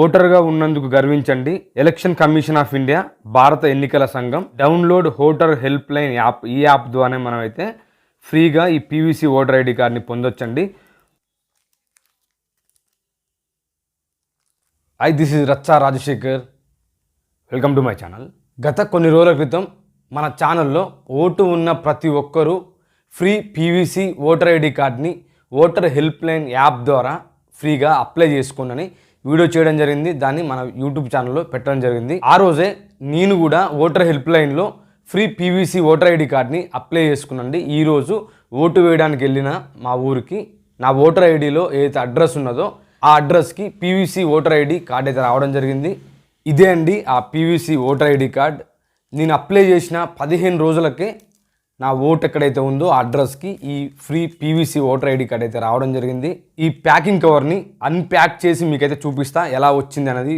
ఓటర్గా ఉన్నందుకు గర్వించండి. ఎలక్షన్ కమిషన్ ఆఫ్ ఇండియా భారత ఎన్నికల సంఘం download voter help line app ఈ యాప్ ద్వారానే మనం అయితే ఫ్రీగా ఈ పీవీసీ ఓటర్ ఐడి కార్డ్ని పొందొచ్చండి. I this is Raccha Rajasekhar. Welcome to my channel గత కొన్ని రోజుల క్రితం మన ఛానల్లో ఓటు ఉన్న ప్రతి ఒక్కరూ ఫ్రీ పీవీసీ ఓటర్ ఐడి కార్డ్ని ఓటర్ హెల్ప్ లైన్ యాప్ ద్వారా ఫ్రీగా అప్లై చేసుకోండి వీడియో చేయడం జరిగింది. దాన్ని మన యూట్యూబ్ ఛానల్లో పెట్టడం జరిగింది. ఆ రోజే నేను కూడా ఓటర్ హెల్ప్ లైన్లో ఫ్రీ పీవీసీ ఓటర్ ఐడి కార్డ్ని అప్లై చేసుకున్నాండి. ఈరోజు ఓటు వేయడానికి వెళ్ళిన మా ఊరికి నా ఓటర్ ఐడిలో ఏదైతే అడ్రస్ ఉన్నదో ఆ అడ్రస్కి పీవీసీ ఓటర్ ఐడి కార్డ్ అయితే రావడం జరిగింది. ఇదే అండి ఆ పీవీసీ ఓటర్ ఐడి కార్డ్. నేను అప్లై చేసిన పదిహేను రోజులకే నా ఓట్ ఎక్కడైతే ఉందో ఆ అడ్రస్కి ఈ free PVC voter ID card అయితే రావడం జరిగింది. ఈ ప్యాకింగ్ కవర్ని అన్ప్యాక్ చేసి మీకైతే చూపిస్తా ఎలా వచ్చింది అనేది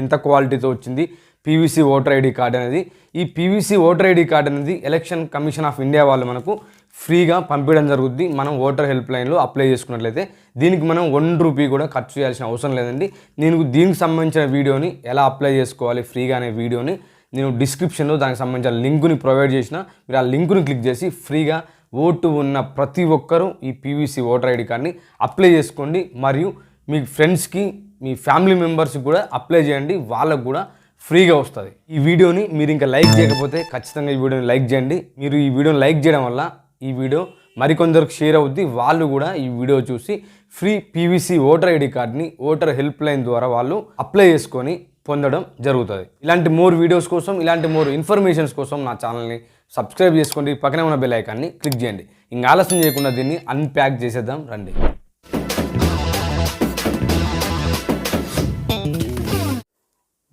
ఎంత క్వాలిటీతో వచ్చింది పీవీసీ ఓటర్ ఐడి కార్డ్ అనేది. ఈ పీవీసీ ఓటర్ ఐడి కార్డ్ అనేది ఎలక్షన్ కమిషన్ ఆఫ్ ఇండియా వాళ్ళు మనకు ఫ్రీగా పంపించడం జరుగుద్ది. మనం ఓటర్ హెల్ప్ లైన్లో అప్లై చేసుకున్నట్లయితే దీనికి మనం వన్ రూపీ కూడా ఖర్చు చేయాల్సిన అవసరం లేదండి. నేను దీనికి సంబంధించిన వీడియోని ఎలా అప్లై చేసుకోవాలి ఫ్రీగా అనే వీడియోని నేను డిస్క్రిప్షన్లో దానికి సంబంధించిన లింకుని ప్రొవైడ్ చేసిన. మీరు ఆ లింకుని క్లిక్ చేసి ఫ్రీగా ఓటు ఉన్న ప్రతి ఒక్కరూ ఈ పీవీసీ ఓటర్ ఐడి కార్డ్ని అప్లై చేసుకోండి. మరియు మీ ఫ్రెండ్స్కి మీ ఫ్యామిలీ మెంబర్స్కి కూడా అప్లై చేయండి. వాళ్ళకు కూడా ఫ్రీగా వస్తుంది. ఈ వీడియోని మీరు ఇంకా లైక్ చేయకపోతే ఖచ్చితంగా ఈ వీడియోని లైక్ చేయండి. మీరు ఈ వీడియోని లైక్ చేయడం వల్ల ఈ వీడియో మరికొందరికి షేర్ అవుద్ది. వాళ్ళు కూడా ఈ వీడియో చూసి ఫ్రీ పీవీసీ ఓటర్ ఐడి కార్డ్ని ఓటర్ హెల్ప్ లైన్ ద్వారా వాళ్ళు అప్లై చేసుకొని పొందడం జరుగుతుంది. ఇలాంటి మోర్ వీడియోస్ కోసం ఇలాంటి మోర్ ఇన్ఫర్మేషన్స్ కోసం నా ఛానల్ని సబ్స్క్రైబ్ చేసుకోండి. పక్కనే ఉన్న బెల్ ఐకాన్ని క్లిక్ చేయండి. ఇంకా ఆలస్యం చేయకుండా దీన్ని అన్ప్యాక్ చేసేద్దాం. రండి.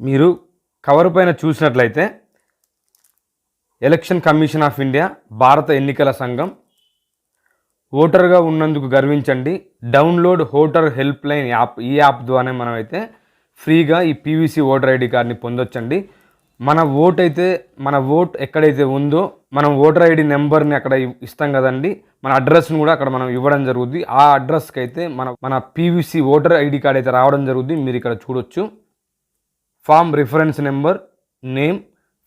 మీరు కవర్ పైన చూసినట్లయితే ఎలక్షన్ కమిషన్ ఆఫ్ ఇండియా భారత ఎన్నికల సంఘం ఓటర్గా ఉన్నందుకు గర్వించండి. Download voter help line app ఈ యాప్ ద్వారానే మనమైతే ఫ్రీగా ఈ పీవీసీ ఓటర్ ఐడి కార్డ్ని పొందొచ్చండి. మన ఓట్ అయితే మన ఓట్ ఎక్కడైతే ఉందో మనం ఓటర్ ఐడి నెంబర్ని అక్కడ ఇస్తాం కదండి. మన అడ్రస్ని కూడా అక్కడ మనం ఇవ్వడం జరుగుద్ది. ఆ అడ్రస్కి అయితే మన మన పీవీసీ ఓటర్ ఐడి కార్డ్ అయితే రావడం జరుగుద్ది. మీరు ఇక్కడ చూడొచ్చు. Form reference number name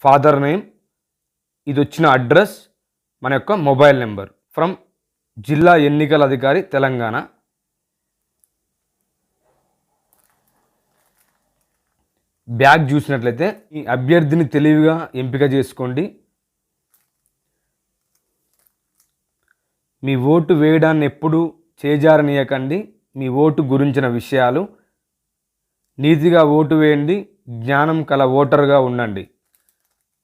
father name ఇది వచ్చిన అడ్రస్ మన యొక్క మొబైల్ నెంబర్. ఫ్రమ్ జిల్లా ఎన్నికల అధికారి తెలంగాణ. బ్యాగ్ చూసినట్లయితే ఈ అభ్యర్థిని తెలివిగా ఎంపిక చేసుకోండి. మీ ఓటు వేయడాన్ని ఎప్పుడు చేజారనీయకండి. మీ ఓటు గురించిన విషయాలు నీతిగా ఓటు వేయండి. జ్ఞానం కల ఓటర్గా ఉండండి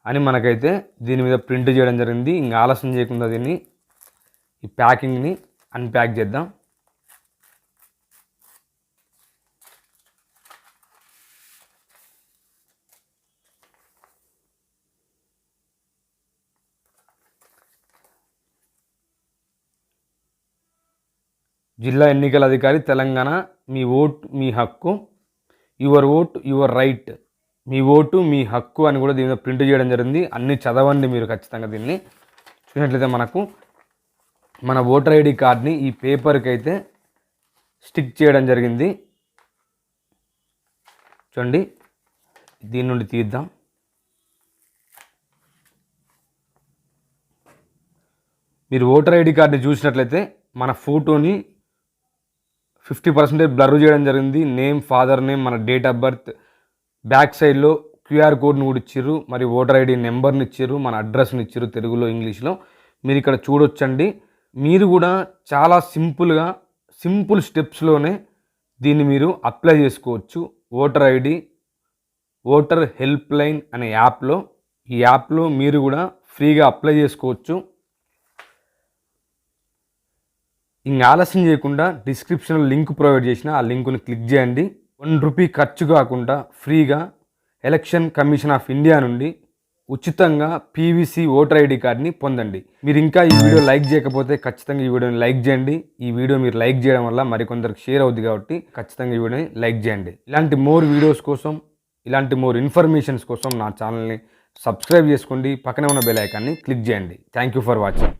అని మనకైతే దీని మీద ప్రింట్ చేయడం జరిగింది. ఇంకా ఆలస్యం చేయకుండా దీన్ని ఈ ప్యాకింగ్ని అన్ప్యాక్ చేద్దాం. జిల్లా ఎన్నికల అధికారి తెలంగాణ మీ ఓట్ మీ హక్కు యువర్ ఓట్ యువర్ రైట్ మీ ఓటు మీ హక్కు అని కూడా దీని ప్రింట్ చేయడం జరిగింది. అన్ని చదవండి మీరు ఖచ్చితంగా దీన్ని. చూసినట్లయితే మనకు మన ఓటర్ ఐడి కార్డ్ని ఈ పేపర్కి అయితే స్టిక్ చేయడం జరిగింది. చూడండి దీని నుండి తీద్దాం. మీరు ఓటర్ ఐడి కార్డ్ని చూసినట్లయితే మన ఫోటోని ఫిఫ్టీ పర్సెంటేజ్ బ్లర్ చేయడం జరిగింది. నేమ్ ఫాదర్ నేమ్ మన డేట్ ఆఫ్ బర్త్ బ్యాక్ సైడ్లో క్యూఆర్ కోడ్ని కూడా ఇచ్చారు మరి ఓటర్ ఐడి నెంబర్ని ఇచ్చారు మన అడ్రస్ని ఇచ్చారు తెలుగులో ఇంగ్లీష్లో. మీరు ఇక్కడ చూడొచ్చండి. మీరు కూడా చాలా సింపుల్గా సింపుల్ స్టెప్స్లోనే దీన్ని మీరు అప్లై చేసుకోవచ్చు. Voter ID voter help line అనే యాప్లో. ఈ యాప్లో మీరు కూడా ఫ్రీగా అప్లై చేసుకోవచ్చు. ఇంకా ఆలస్యం చేయకుండా డిస్క్రిప్షన్లో లింక్ ప్రొవైడ్ చేసిన ఆ లింకుని క్లిక్ చేయండి. వన్ రూపీ ఖర్చు కాకుండా ఫ్రీగా ఎలక్షన్ కమిషన్ ఆఫ్ ఇండియా నుండి ఉచితంగా పీవీసీ ఓటర్ ఐడి కార్డ్ని పొందండి. మీరు ఇంకా ఈ వీడియో లైక్ చేయకపోతే ఖచ్చితంగా ఈ వీడియోని లైక్ చేయండి. ఈ వీడియో మీరు లైక్ చేయడం వల్ల మరికొందరికి షేర్ అవుద్ది కాబట్టి ఖచ్చితంగా ఈ వీడియోని లైక్ చేయండి. ఇలాంటి మోర్ వీడియోస్ కోసం ఇలాంటి మోర్ ఇన్ఫర్మేషన్స్ కోసం నా ఛానల్ని సబ్స్క్రైబ్ చేసుకోండి. పక్కనే ఉన్న బెల్ ఐకాన్ని క్లిక్ చేయండి. Thank you for watching.